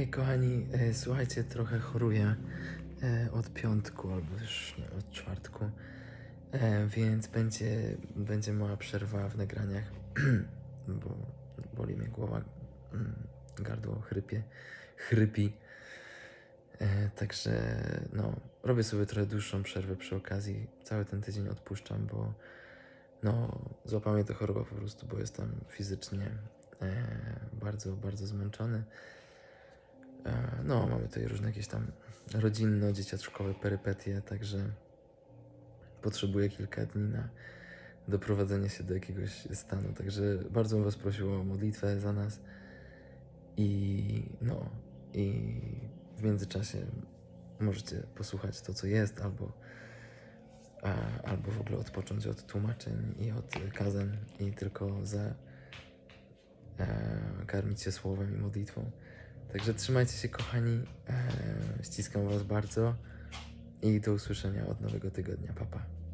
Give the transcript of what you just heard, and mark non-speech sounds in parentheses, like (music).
Hej kochani, e, słuchajcie, trochę choruję e, od piątku albo już od czwartku, e, więc będzie, będzie mała przerwa w nagraniach, (clears throat) bo boli mnie głowa, mm, gardło chrypie, chrypi. Także no, robię sobie trochę dłuższą przerwę przy okazji. Cały ten tydzień odpuszczam, bo no, złapała mnie to choroba po prostu, bo jestem fizycznie bardzo, bardzo zmęczony. E, No, mamy tutaj różne jakieś tam rodzinno-dzieciaczkowe perypetie, także potrzebuję kilka dni na doprowadzenie się do jakiegoś stanu. Także bardzo bym Was prosił o modlitwę za nas i no, i w międzyczasie możecie posłuchać to, co jest, albo, a, albo w ogóle odpocząć od tłumaczeń i od kazań i tylko za e, karmić się słowem i modlitwą. Także trzymajcie się, kochani. E, ściskam Was bardzo i do usłyszenia od nowego tygodnia. Papa. Pa.